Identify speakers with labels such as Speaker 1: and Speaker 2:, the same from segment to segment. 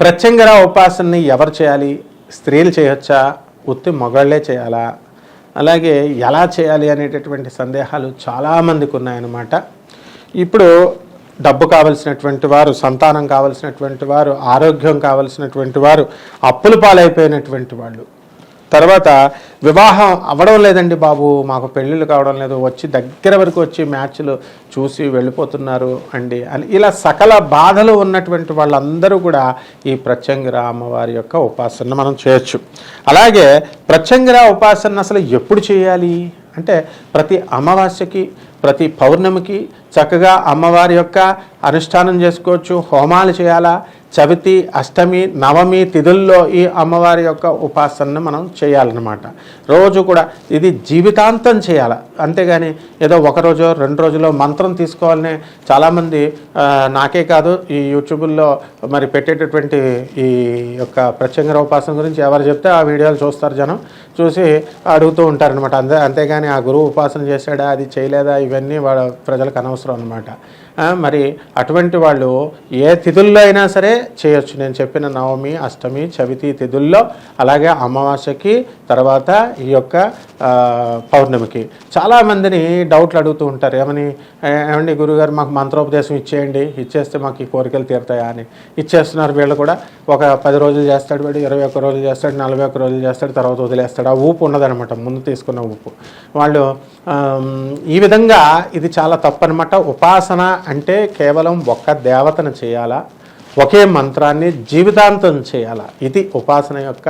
Speaker 1: ప్రత్యంగర ఉపాసనని ఎవరు చేయాలి? స్త్రీలు చేయొచ్చా? ఉత్తి మగళ్ళే చేయాలా? అలాగే ఎలా చేయాలి అనేటటువంటి సందేహాలు చాలామందికి ఉన్నాయన్నమాట. ఇప్పుడు డబ్బు కావలసినటువంటి వారు సంతానం కావలసినటువంటి వారు ఆరోగ్యం కావలసినటువంటి వారు అప్పులు పాలైపోయినటువంటి వాళ్ళు. తర్వాత వివాహం అవ్వడం లేదండి బాబు. మాకు పెళ్ళిళ్ళు కావడం లేదు. వచ్చి దగ్గర వరకు వచ్చి మ్యాచ్లు చూసి వెళ్ళిపోతున్నారు అండి. అని ఇలా సకల బాధలు ఉన్నటువంటి వాళ్ళందరూ కూడా ఈ ప్రత్యంగిర అమ్మవారి యొక్క ఉపాసన మనం చేయొచ్చు. అలాగే ప్రత్యంగిర ఉపాసన అసలు ఎప్పుడు చేయాలి? అంటే ప్రతి అమావాస్యకి ప్రతి పౌర్ణమికి చక్కగా అమ్మవారి యొక్క అనుష్ఠానం చేసుకోవచ్చు హోమాలు చేయాలా చవితి అష్టమి నవమి తిథుల్లో ఈ అమ్మవారి యొక్క ఉపాసనను మనం చేయాలన్నమాట. రోజు కూడా ఇది జీవితాంతం చేయాలి. అంతేగాని ఏదో ఒక రోజు రెండు రోజుల్లో మంత్రం తీసుకోవాలని చాలామంది నాకే కాదు ఈ యూట్యూబుల్లో మరి పెట్టేటటువంటి ఈ యొక్క ప్రత్యంగర ఉపాసన గురించి ఎవరు చెప్తే ఆ వీడియోలు చూస్తారు జనం. చూసి అడుగుతూ ఉంటారనమాట అంతే అంతేగాని ఆ గురువు ఉపాసన చేశాడా అది చేయలేదా ఇవన్నీ వాళ్ళ ప్రజలకు అనవసరం అనమాట మరి అటువంటి వాళ్ళు ఏ తిథుల్లో అయినా సరే చేయొచ్చు. నేను చెప్పిన నవమి అష్టమి చవితి తిథుల్లో అలాగే అమావాస్యకి తర్వాత ఈ యొక్క పౌర్ణమికి. చాలామందిని డౌట్లు అడుగుతూ ఉంటారు. ఏమని ఏమండి గురుగారు మాకు మంత్రోపదేశం ఇచ్చేయండి. ఇచ్చేస్తే మాకు ఈ కోరికలు తీరుతాయా అని. ఇచ్చేస్తున్నారు వీళ్ళు కూడా. ఒక పది రోజులు చేస్తాడు వీడు ఇరవై ఒక్క రోజులు చేస్తాడు నలభై ఒక్క రోజులు చేస్తాడు తర్వాత వదిలేస్తాడు. ఆ ఊపు ఉన్నదనమాట ముందు తీసుకున్న ఊపు. వాళ్ళు ఈ విధంగా ఇది చాలా తప్పు అనమాట ఉపాసన అంటే కేవలం ఒక్క దేవతను చేయాలా? ఒకే మంత్రాన్ని జీవితాంతం చేయాలా? ఇది ఉపాసన యొక్క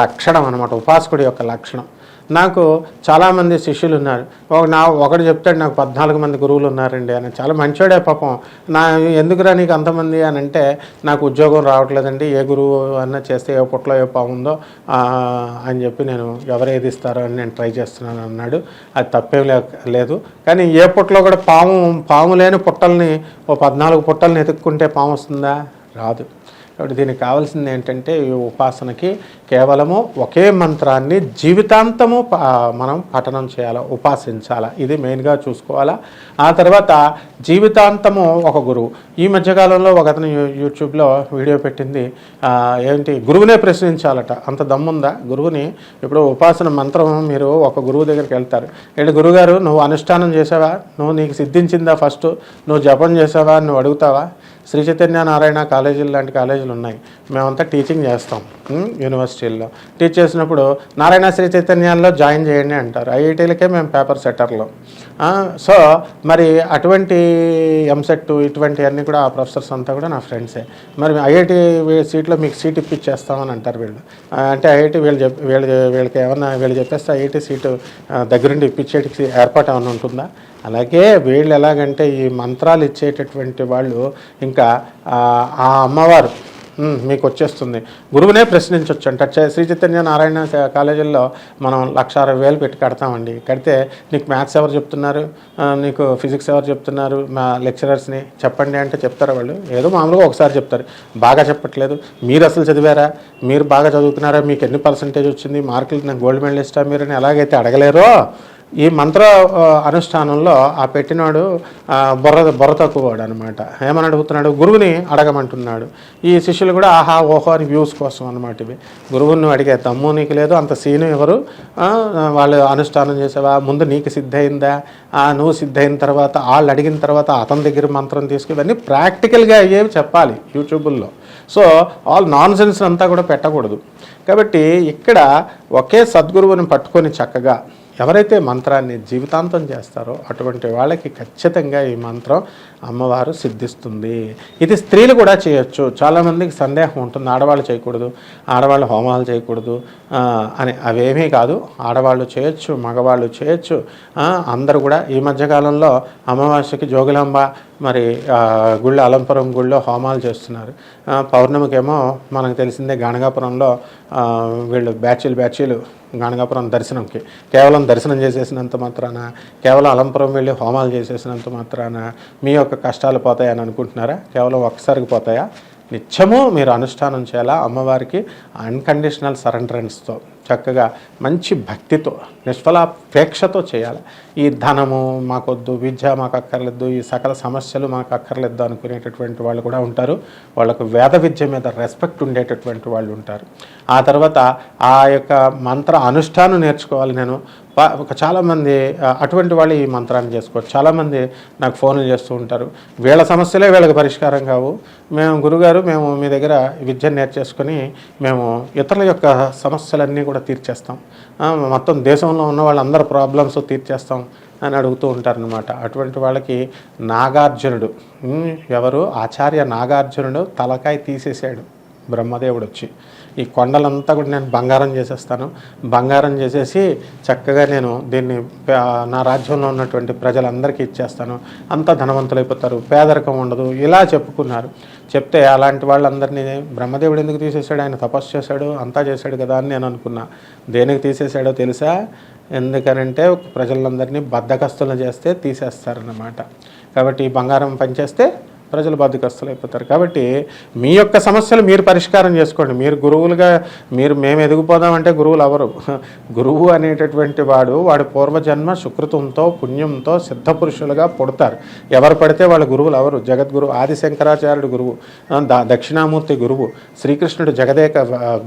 Speaker 1: లక్షణం అనమాట ఉపాసకుడి యొక్క లక్షణం. నాకు చాలామంది శిష్యులు ఉన్నారు. ఒక నా ఒకడు చెప్తాడు నాకు పద్నాలుగు మంది గురువులు ఉన్నారండి అని. చాలా మంచోడే పాపం. నా ఎందుకురా నీకు అంతమంది అని అంటే నాకు ఉద్యోగం రావట్లేదండి ఏ గురువు అన్న చేస్తే ఏ పుట్లో ఏ పాము ఉందో అని చెప్పి నేను ఎవరు ఏది ఇస్తారో అని నేను ట్రై చేస్తున్నాను అన్నాడు. అది తప్పేం లేదు. కానీ ఏ పుట్లో కూడా పాము పాము లేని పుట్టల్ని ఓ పద్నాలుగు పుట్టల్ని ఎతుక్కుంటే పాము వస్తుందా? రాదు. కాబట్టి దీనికి కావాల్సింది ఏంటంటే ఈ ఉపాసనకి కేవలము ఒకే మంత్రాన్ని జీవితాంతము ప- మనం పఠనం చేయాలా ఉపాసించాలా? ఇది మెయిన్గా చూసుకోవాలా. ఆ తర్వాత జీవితాంతము ఒక గురువు. ఈ మధ్యకాలంలో ఒక అతను యూట్యూబ్లో వీడియో పెట్టింది. ఏంటి? గురువునే ప్రశ్నించాలట. అంత దమ్ముందా? గురువుని ఇప్పుడు ఉపాసన మంత్రం మీరు ఒక గురువు దగ్గరికి వెళ్తారు. ఏంటి గురుగారు నువ్వు అనుష్ఠానం చేసావా? నువ్వు నీకు సిద్ధించిందా ఫస్ట్? నువ్వు జపం చేసావా? నువ్వు అడుగుతావా? శ్రీ చైతన్య నారాయణ కాలేజీలు లాంటి కాలేజీలు ఉన్నాయి. మేమంతా టీచింగ్ చేస్తాం యూనివర్సిటీల్లో టీచ్ చేసినప్పుడు నారాయణ శ్రీ చైతన్యాల్లో జాయిన్ చేయండి అంటారు. ఐఐటీలకే మేము పేపర్ సెట్టర్లో సో మరి అటువంటి ఎంసెట్ ఇటువంటి అన్నీ కూడా ఆ ప్రొఫెసర్స్ అంతా కూడా నా ఫ్రెండ్సే మరి ఐఐటి సీట్లో మీకు సీట్ ఇప్పించేస్తామని అంటారు వీళ్ళు. అంటే ఐఐటి వీళ్ళు చెప్ వీళ్ళు వీళ్ళకి ఏమన్నా వీళ్ళు చెప్పేస్తే ఐఐటి సీటు దగ్గరుండి ఇప్పించేటికి ఏర్పాటు ఏమైనా ఉంటుందా? అలాగే వీళ్ళు ఎలాగంటే ఈ మంత్రాలు ఇచ్చేటటువంటి వాళ్ళు ఇంకా ఆ అమ్మవారు మీకు వచ్చేస్తుంది. గురువునే ప్రశ్నించవచ్చు అంట శ్రీ చైతన్య నారాయణ కాలేజీల్లో మనం లక్ష అరవై వేలు పెట్టి కడతామండి. కడితే నీకు మ్యాథ్స్ ఎవరు చెప్తున్నారు? నీకు ఫిజిక్స్ ఎవరు చెప్తున్నారు? మా లెక్చరర్స్ని చెప్పండి అంటే చెప్తారా వాళ్ళు? ఏదో మామూలుగా ఒకసారి చెప్తారు. బాగా చెప్పట్లేదు. మీరు అసలు చదివారా? మీరు బాగా చదువుతున్నారా? మీకు ఎన్ని పర్సంటేజ్ వచ్చింది? మార్కులు నేను గోల్డ్ మెడలిస్టా మీరు ఎలాగైతే అడగలేరో ఈ మంత్ర అనుష్ఠానంలో ఆ పెట్టినాడు బుర్ర బుర్ర తక్కువవాడు అనమాట ఏమని అడుగుతున్నాడు గురువుని అడగమంటున్నాడు. ఈ శిష్యులు కూడా ఆహా ఓహో అని వ్యూస్ కోసం అనమాట ఇవి. గురువుని అడిగే తమ్ము నీకు లేదు అంత సీను ఎవరు? వాళ్ళు అనుష్ఠానం చేసేవా? ముందు నీకు సిద్ధయిందా? ఆ, నువ్వు సిద్ధయిన తర్వాత వాళ్ళు అడిగిన తర్వాత అతని దగ్గర మంత్రం తీసుకు ఇవన్నీ ప్రాక్టికల్గా అయ్యేవి చెప్పాలి యూట్యూబుల్లో. సో ఆల్ నాన్ సెన్స్ అంతా కూడా పెట్టకూడదు. కాబట్టి ఇక్కడ ఒకే సద్గురువుని పట్టుకొని చక్కగా ఎవరైతే మంత్రాన్ని జీవితాంతం చేస్తారో అటువంటి వాళ్ళకి ఖచ్చితంగా ఈ మంత్రం అమ్మవారు సిద్ధిస్తుంది. ఇది స్త్రీలు కూడా చేయొచ్చు. చాలామందికి సందేహం ఉంటుంది. ఆడవాళ్ళు చేయకూడదు. ఆడవాళ్ళు హోమాలు చేయకూడదు. అని అవేమీ కాదు. ఆడవాళ్ళు చేయొచ్చు. మగవాళ్ళు చేయొచ్చు. అందరూ కూడా ఈ మధ్యకాలంలో అమావాస్యకి జోగులాంబ మరి గుళ్ళు అలంపురం గుళ్ళో హోమాలు చేస్తున్నారు. పౌర్ణమికేమో మనకు తెలిసిందే గానగాపురంలో వీళ్ళు బ్యాచీలు బ్యాచీలు గాణగాపురం దర్శనంకి. కేవలం దర్శనం చేసేసినంత మాత్రాన కేవలం అలంపురం వెళ్ళి హోమాలు చేసేసినంత మాత్రాన మీ యొక్క కష్టాలు పోతాయని అనుకుంటున్నారా? కేవలం ఒక్కసారికి పోతాయా? నిత్యము మీరు అనుష్ఠానం చేయాలా? అమ్మవారికి అన్కండిషనల్ సరెండరెన్స్తో చక్కగా మంచి భక్తితో నిష్ఫలాపేక్షతో చేయాలి. ఈ ధనము మాకొద్దు విద్య మాకు అక్కర్లేదు ఈ సకల సమస్యలు మాకు అక్కర్లేదు అనుకునేటటువంటి వాళ్ళు కూడా ఉంటారు. వాళ్ళకు వేద విద్య మీద రెస్పెక్ట్ ఉండేటటువంటి వాళ్ళు ఉంటారు. ఆ తర్వాత ఆ యొక్క మంత్ర అనుష్ఠానం నేర్చుకోవాలి నేను. ఒక చాలామంది అటువంటి వాళ్ళు ఈ మంత్రాన్ని చేసుకోవచ్చు చాలామంది నాకు ఫోన్లు చేస్తూ ఉంటారు. వీళ్ళ సమస్యలే వీళ్ళకి పరిష్కారం కావు. మేము గురుగారు మేము మీ దగ్గర విద్య నేర్చేసుకొని మేము ఇతరుల యొక్క సమస్యలన్నీ కూడా తీర్చేస్తాం. మొత్తం దేశంలో ఉన్న వాళ్ళందరి ప్రాబ్లమ్స్ తీర్చేస్తాం అని అడుగుతూ ఉంటారనమాట అటువంటి వాళ్ళకి నాగార్జునుడు ఎవరు? ఆచార్య నాగార్జునుడు తలకాయ తీసేసాడు బ్రహ్మదేవుడు వచ్చి ఈ కొండలంతా కూడా నేను బంగారం చేసేస్తాను. బంగారం చేసేసి చక్కగా నేను దీన్ని నా రాజ్యంలో ఉన్నటువంటి ప్రజలందరికీ ఇచ్చేస్తాను. అంతా ధనవంతులైపోతారు. పేదరికం ఉండదు. ఇలా చెప్పుకున్నారు. చెప్తే అలాంటి వాళ్ళందరినీ బ్రహ్మదేవుడు ఎందుకు తీసేశాడు? ఆయన తపస్సు చేశాడు. అంతా చేశాడు కదా అని నేను అనుకున్నా. దేనికి తీసేశాడో తెలుసా? ఎందుకనంటే ప్రజలందరినీ బద్దకస్తులు చేస్తే తీసేస్తారన్నమాట. కాబట్టి ఈ బంగారం పనిచేస్తే ప్రజలు బద్దకస్తులు అయిపోతారు. కాబట్టి మీ యొక్క సమస్యలు మీరు పరిష్కారం చేసుకోండి. మీరు గురువులుగా మీరు మేము ఎదిగిపోదామంటే గురువులు ఎవరు? గురువు అనేటటువంటి వాడు వాడు పూర్వజన్మ సుకృతంతో పుణ్యంతో సిద్ధపురుషులుగా పుడతారు. ఎవరు పడితే వాళ్ళ గురువులు ఎవరు? జగద్గురు ఆది శంకరాచార్యుడు గురువు దక్షిణామూర్తి గురువు శ్రీకృష్ణుడు జగదేక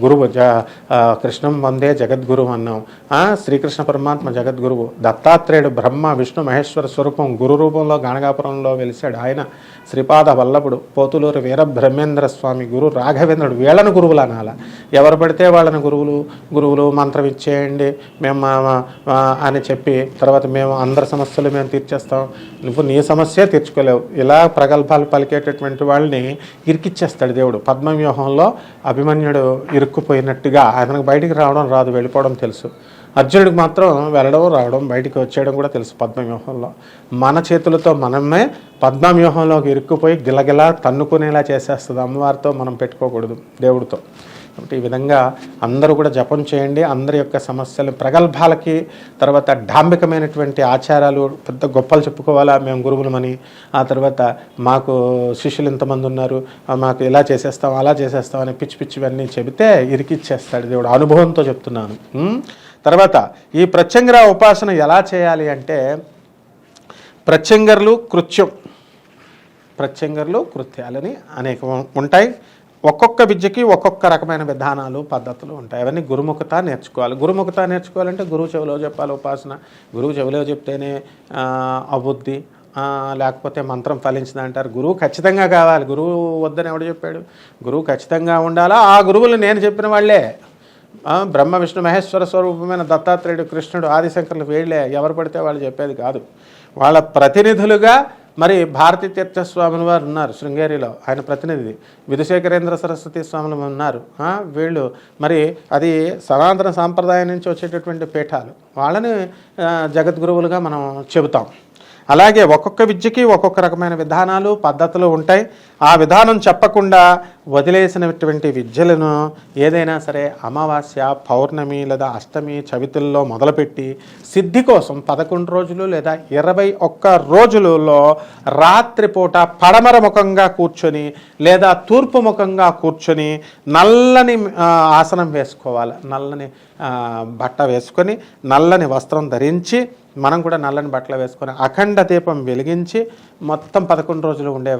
Speaker 1: గురువు జ కృష్ణం వందే జగద్గురువు అన్నాం. ఆ, శ్రీకృష్ణ పరమాత్మ జగద్గురువు దత్తాత్రేయుడు బ్రహ్మ విష్ణు మహేశ్వర స్వరూపం గురు రూపంలో గణగాపురంలో వెలిశాడు. ఆయన శ్రీపాద వల్లభుడు పోతులూరు వీరబ్రహ్మేంద్ర స్వామి గురు రాఘవేంద్రుడు వీళ్ళను గురువులు అనాల. ఎవరు పడితే వాళ్ళని గురువులు గురువులు మంత్రం ఇచ్చేయండి మేము మా- అని చెప్పి తర్వాత మేము అందరి సమస్యలు మేము తీర్చేస్తాం. నువ్వు నీ సమస్యే తీర్చుకోలేవు. ఇలా ప్రగల్భాలు పలికేటటువంటి వాళ్ళని ఇరికిచ్చేస్తాడు దేవుడు. పద్మవ్యూహంలో అభిమన్యుడు ఇరుక్కుపోయినట్టుగా అతనికి బయటికి రావడం రాదు వెళ్ళిపోవడం తెలుసు. అర్జునుడికి మాత్రం వెళ్ళడం రావడం బయటికి వచ్చేయడం కూడా తెలుసు పద్మవ్యూహంలో. మన చేతులతో మనమే పద్మవ్యూహంలోకి ఇరుక్కుపోయి గిలగిలా తన్నుకునేలా చేసేస్తుంది అమ్మవారితో మనం పెట్టుకోకూడదు దేవుడితో. కాబట్టి ఈ విధంగా అందరూ కూడా జపం చేయండి. అందరి యొక్క సమస్యలు ప్రగల్భాలకి తర్వాత డాంబికమైనటువంటి ఆచారాలు పెద్ద గొప్పలు చెప్పుకోవాలా? మేము గురువులమని. ఆ తర్వాత మాకు శిష్యులు ఇంతమంది ఉన్నారు. మాకు ఇలా చేసేస్తాం అలా చేసేస్తాం అని పిచ్చి పిచ్చివన్నీ చెబితే ఇరికిచ్చేస్తాడు దేవుడు. అనుభవంతో చెప్తున్నాను. తర్వాత ఈ ప్రత్యంగర ఉపాసన ఎలా చేయాలి అంటే ప్రత్యంగర్లు కృత్యం. ప్రత్యంగర్లు కృత్యాలని అనేక ఉంటాయి. ఒక్కొక్క విద్యకి ఒక్కొక్క రకమైన విధానాలు పద్ధతులు ఉంటాయి. అవన్నీ గురుముఖత నేర్చుకోవాలి. గురుముఖత నేర్చుకోవాలంటే గురువు చెవిలో చెప్పాలి ఉపాసన. గురువు చెవిలో చెప్తేనే అబుద్ధి లేకపోతే మంత్రం ఫలించింది అంటారు. గురువు ఖచ్చితంగా కావాలి. గురువు వద్దని ఎవడు చెప్పాడు? గురువు ఖచ్చితంగా ఉండాలా? ఆ గురువులు నేను చెప్పిన వాళ్ళే. బ్రహ్మ విష్ణు మహేశ్వర స్వరూపమైన దత్తాత్రేయుడు కృష్ణుడు ఆదిశంకర్లు వీళ్ళే. ఎవరు పడితే వాళ్ళు చెప్పేది కాదు. వాళ్ళ ప్రతినిధులుగా మరి భారతీ తీర్థస్వాముల వారు ఉన్నారు శృంగేరిలో. ఆయన ప్రతినిధి. విధుశేఖరేంద్ర సరస్వతి స్వాములు ఉన్నారు. వీళ్ళు మరి అది సనాతన సాంప్రదాయం నుంచి వచ్చేటటువంటి పీఠాలు. వాళ్ళని జగద్గురువులుగా మనం చెబుతాం. అలాగే ఒక్కొక్క విద్యకి ఒక్కొక్క రకమైన విధానాలు పద్ధతులు ఉంటాయి. ఆ విధానం చెప్పకుండా వదిలేసినటువంటి విద్యలను ఏదైనా సరే అమావాస్య పౌర్ణమి లేదా అష్టమి చవితుల్లో మొదలుపెట్టి సిద్ధి కోసం పదకొండు రోజులు లేదా ఇరవై ఒక్క రోజులలో రాత్రిపూట పడమర ముఖంగా కూర్చొని లేదా తూర్పు ముఖంగా కూర్చొని నల్లని ఆసనం వేసుకోవాలి. నల్లని బట్ట వేసుకొని నల్లని వస్త్రం ధరించి మనం కూడా నల్లని బట్టలు వేసుకొని అఖండ దీపం వెలిగించి మొత్తం పదకొండు రోజులు ఉండే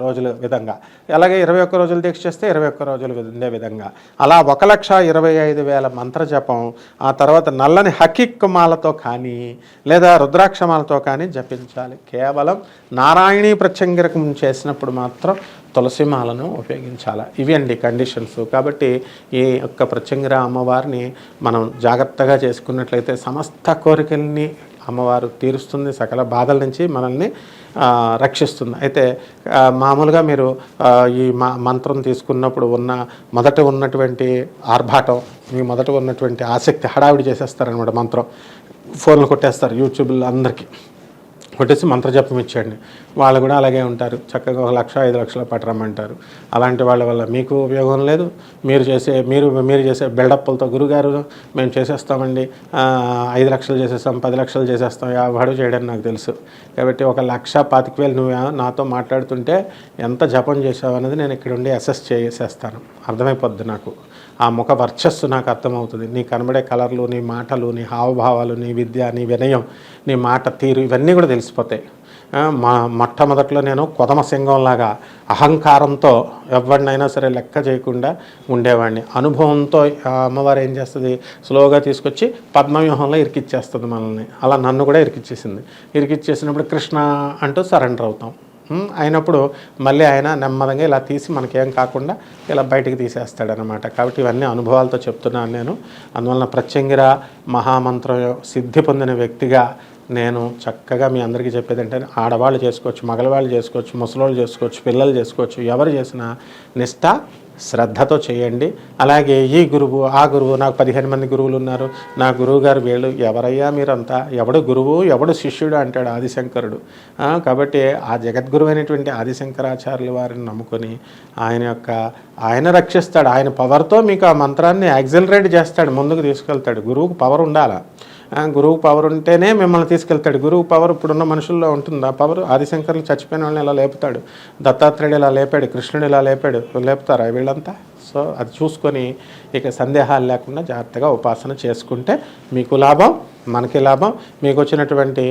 Speaker 1: రోజులు రోజుల విధంగా. అలాగే ఇరవై ఒక్క రోజులు దీక్ష చేస్తే ఇరవై ఒక్క రోజులు ఉండే విధంగా. అలా ఒక లక్ష ఇరవై ఐదు వేల మంత్ర జపం ఆ తర్వాత నల్లని హకిక్కుమాలతో కానీ లేదా రుద్రాక్షమాలతో కానీ జపించాలి. కేవలం నారాయణీ ప్రత్యంగిరకం చేసినప్పుడు మాత్రం తులసిమాలను ఉపయోగించాలి. ఇవి అండి కండిషన్స్ కాబట్టి ఈ యొక్క ప్రత్యంగిర అమ్మవారిని మనం జాగ్రత్తగా చేసుకున్నట్లయితే సమస్త కోరికల్ని అమ్మవారు తీరుస్తుంది. సకల బాధల నుంచి మనల్ని రక్షిస్తుంది. అయితే మామూలుగా మీరు ఈ మా మంత్రం తీసుకున్నప్పుడు ఉన్న మొదట ఉన్నటువంటి ఆర్భాటం మీ మొదట ఉన్నటువంటి ఆసక్తి హడావిడి చేసేస్తారనమాట మంత్రం. ఫోన్లు కొట్టేస్తారు యూట్యూబ్లో అందరికీ. కొట్టేసి మంత్రజపం ఇచ్చేయండి. వాళ్ళు కూడా అలాగే ఉంటారు. చక్కగా ఒక లక్ష ఐదు లక్షల పట్టరమ్మంటారు అలాంటి వాళ్ళ వల్ల మీకు ఉపయోగం లేదు. మీరు చేసే మీరు మీరు చేసే బిల్డప్లతో గురుగారు మేము చేసేస్తామండి. ఐదు లక్షలు చేసేస్తాం పది లక్షలు చేసేస్తాం. వాడు చేయడం నాకు తెలుసు. కాబట్టి ఒక లక్ష పాతిక వేలు నువ్వు నాతో మాట్లాడుతుంటే ఎంత జపం చేసావు అనేది నేను ఇక్కడ ఉండి అసెస్ చేసేస్తాను. అర్థమైపోద్ది నాకు. ఆ ముఖ వర్చస్సు నాకు అర్థమవుతుంది. నీ కనబడే కలర్లు నీ మాటలు నీ హావభావాలు నీ విద్య నీ వినయం నీ మాట తీరు ఇవన్నీ కూడా తెలిసిపోతాయి. మా మొట్టమొదట్లో నేను కొదమ సింగంలాగా అహంకారంతో ఎవరినైనా సరే లెక్క చేయకుండా ఉండేవాడిని. అనుభవంతో అమ్మవారు ఏం చేస్తుంది? స్లోగా తీసుకొచ్చి పద్మవ్యూహంలో ఇరికిచ్చేస్తుంది మనల్ని. అలా నన్ను కూడా ఇరికిచ్చేసింది. ఇరికిచ్చేసినప్పుడు కృష్ణ అంటూ సరెండర్ అవుతాం అయినప్పుడు మళ్ళీ ఆయన నెమ్మదిగా ఇలా తీసి మనకేం కాకుండా ఇలా బయటికి తీసేస్తాడనమాట. కాబట్టి ఇవన్నీ అనుభవాలతో చెప్తున్నాను నేను. అందువలన ప్రత్యంగిర మహామంత్రం సిద్ధి పొందిన వ్యక్తిగా నేను చక్కగా మీ అందరికీ చెప్పేది అంటే ఆడవాళ్ళు చేసుకోవచ్చు మగలవాళ్ళు చేసుకోవచ్చు ముసలోళ్ళు చేసుకోవచ్చు పిల్లలు చేసుకోవచ్చు ఎవరు చేసినా నిష్ట శ్రద్ధతో చేయండి. అలాగే ఈ గురువు ఆ గురువు నాకు పదిహేను మంది గురువులు ఉన్నారు. నా గురువు గారు వీళ్ళు ఎవరయ్యా మీరంతా? ఎవడు గురువు ఎవడు శిష్యుడు అంటాడు ఆదిశంకరుడు. కాబట్టి ఆ జగద్గురువు అయినటువంటి ఆదిశంకరాచార్యులు వారిని నమ్ముకొని ఆయన యొక్క ఆయన రక్షిస్తాడు. ఆయన పవర్తో మీకు ఆ మంత్రాన్ని యాక్సిలరేట్ చేస్తాడు ముందుకు తీసుకెళ్తాడు. గురువుకు పవర్ ఉండాలా? గురువు పవర్ ఉంటేనే మిమ్మల్ని తీసుకెళ్తాడు. గురువు పవర్ ఇప్పుడున్న మనుషుల్లో ఉంటుంది? ఆ పవర్ ఆదిశంకర్లు చచ్చిపోయిన వాళ్ళని ఇలా లేపుతాడు? దత్తాత్రేయుడు ఇలా లేపాడు? కృష్ణుడు ఇలా లేపాడు? లేపుతారా వీళ్ళంతా? సో అది చూసుకొని ఇక సందేహాలు లేకుండా జాగ్రత్తగా ఉపాసన చేసుకుంటే మీకు లాభం మనకి లాభం. మీకు వచ్చినటువంటి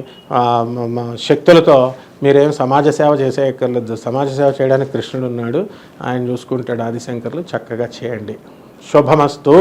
Speaker 1: శక్తులతో మీరేం సమాజ సేవ చేసేయక్కర్లేదు. సమాజ సేవ చేయడానికి కృష్ణుడు ఉన్నాడు. ఆయన చూసుకుంటాడు ఆదిశంకర్లు చక్కగా చేయండి. శుభమస్తు.